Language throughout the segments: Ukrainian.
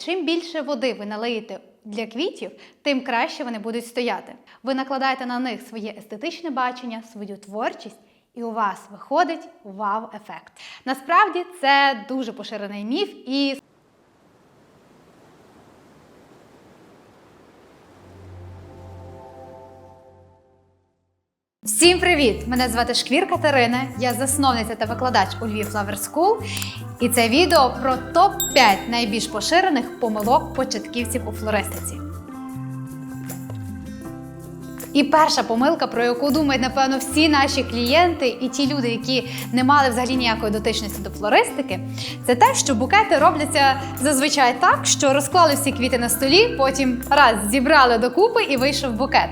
чим більше води ви налиєте для квітів, тим краще вони будуть стояти. Ви накладаєте на них своє естетичне бачення, свою творчість. І у вас виходить вау-ефект. Насправді це дуже поширений міф, і Всім привіт! Мене звати Шквір Катерина. Я засновниця та викладач у Львів Flower School. І це відео про топ-5 найбільш поширених помилок початківців у флористиці. І перша помилка, про яку думають, напевно, всі наші клієнти і ті люди, які не мали взагалі ніякої дотичності до флористики, це те, що букети робляться зазвичай так, що розклали всі квіти на столі, потім раз зібрали докупи і вийшов букет.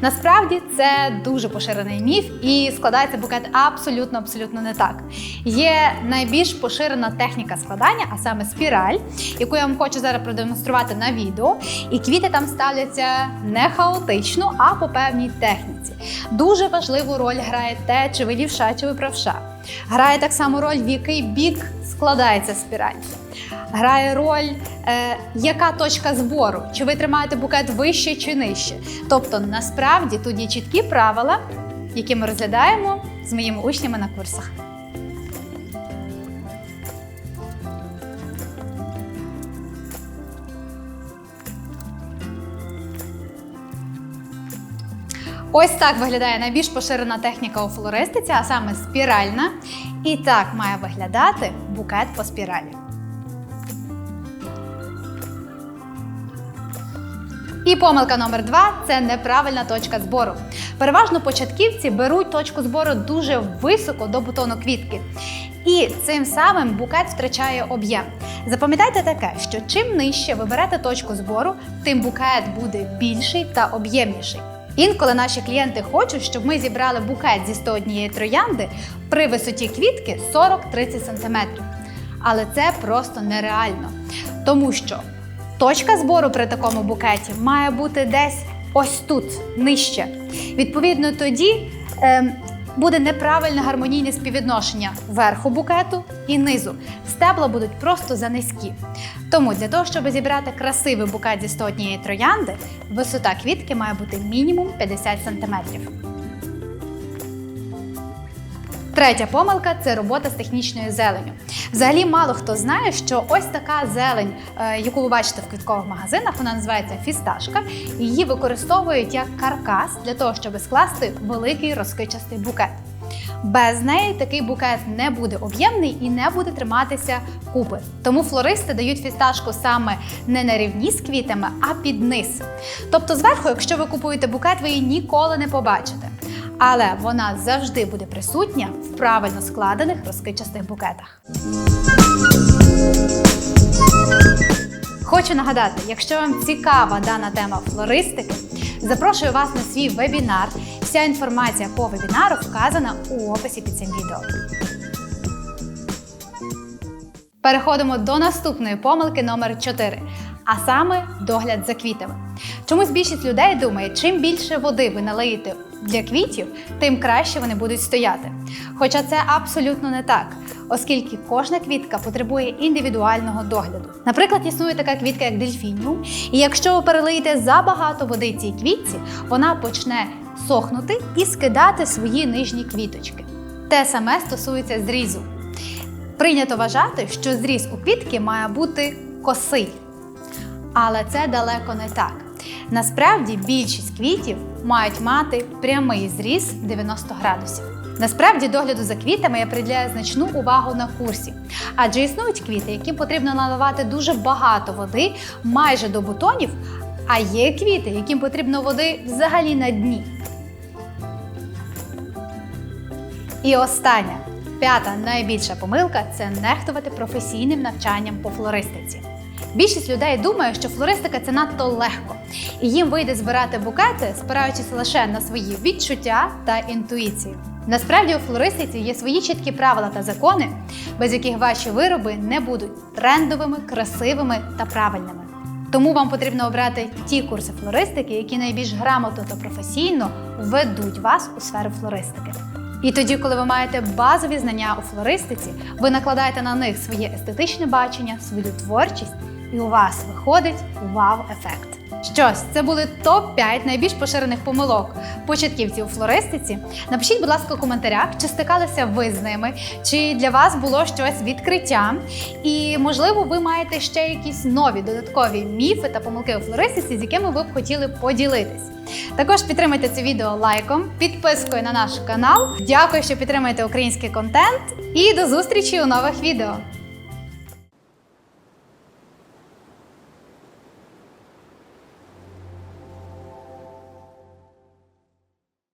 Насправді це дуже поширений міф, і складається букет абсолютно абсолютно не так. Є найбільш поширена техніка складання, а саме спіраль, яку я вам хочу зараз продемонструвати на відео. І квіти там ставляться не хаотично, а по певній техніці. Дуже важливу роль грає те, чи ви лівша, чи ви правша. Грає так само роль, в який бік складається спіраль. Грає роль, е, яка точка збору, чи ви тримаєте букет вище чи нижче. Тобто, насправді тут є чіткі правила, які ми розглядаємо з моїми учнями на курсах. Ось так виглядає найбільш поширена техніка у флористиці, а саме спіральна. І так має виглядати букет по спіралі. І помилка номер два це неправильна точка збору. Переважно початківці беруть точку збору дуже високо до бутону квітки. І цим самим букет втрачає об'єм. Запам'ятайте таке, що чим нижче ви берете точку збору, тим букет буде більший та об'ємніший. Інколи наші клієнти хочуть, щоб ми зібрали букет зі 101 троянди при висоті квітки 40-30 см. Але це просто нереально, тому що точка збору при такому букеті має бути десь ось тут, нижче. Відповідно, тоді ем, буде неправильне гармонійне співвідношення верху букету і низу. Стебла будуть просто занизькі. Тому для того, щоб зібрати красивий букет зі 101 троянди, висота квітки має бути мінімум 50 см. Третя помилка це робота з технічною зеленню. Взагалі, мало хто знає, що ось така зелень, е, яку ви бачите в квіткових магазинах, вона називається фісташка. Її використовують як каркас для того, щоб скласти великий розкичастий букет. Без неї такий букет не буде об'ємний і не буде триматися купи. Тому флористи дають фісташку саме не на рівні з квітами, а під низ. Тобто, зверху, якщо ви купуєте букет, ви її ніколи не побачите. Але вона завжди буде присутня в правильно складених розкичастих букетах. Хочу нагадати, якщо вам цікава дана тема флористики, запрошую вас на свій вебінар. Вся інформація по вебінару вказана у описі під цим відео. Переходимо до наступної помилки номер 4, а саме догляд за квітами. Чомусь більшість людей думає, чим більше води ви налиєте для квітів, тим краще вони будуть стояти. Хоча це абсолютно не так, оскільки кожна квітка потребує індивідуального догляду. Наприклад, існує така квітка, як дельфініум, і якщо ви перелиєте забагато води цій квітці, вона почне сохнути і скидати свої нижні квіточки. Те саме стосується зрізу. Прийнято вважати, що зріз у квітки має бути косий. Але це далеко не так. Насправді більшість квітів мають мати прямий зріз 90 градусів. Насправді догляду за квітами я приділяю значну увагу на курсі, адже існують квіти, яким потрібно наливати дуже багато води майже до бутонів, а є квіти, яким потрібно води взагалі на дні. І остання, п'ята найбільша помилка це нехтувати професійним навчанням по флористиці. Більшість людей думає, що флористика це надто легко, і їм вийде збирати букети, спираючись лише на свої відчуття та інтуїцію. Насправді у флористиці є свої чіткі правила та закони, без яких ваші вироби не будуть трендовими, красивими та правильними. Тому вам потрібно обрати ті курси флористики, які найбільш грамотно та професійно введуть вас у сферу флористики. І тоді, коли ви маєте базові знання у флористиці, ви накладаєте на них своє естетичне бачення, свою творчість, і у вас виходить вау-ефект. Що ж, це були топ-5 найбільш поширених помилок початківців у флористиці. Напишіть, будь ласка, у коментарях, чи стикалися ви з ними, чи для вас було щось відкриття. І можливо, ви маєте ще якісь нові додаткові міфи та помилки у флористиці, з якими ви б хотіли поділитись. Також підтримайте це відео лайком, підпискою на наш канал. Дякую, що підтримуєте український контент. І до зустрічі у нових відео.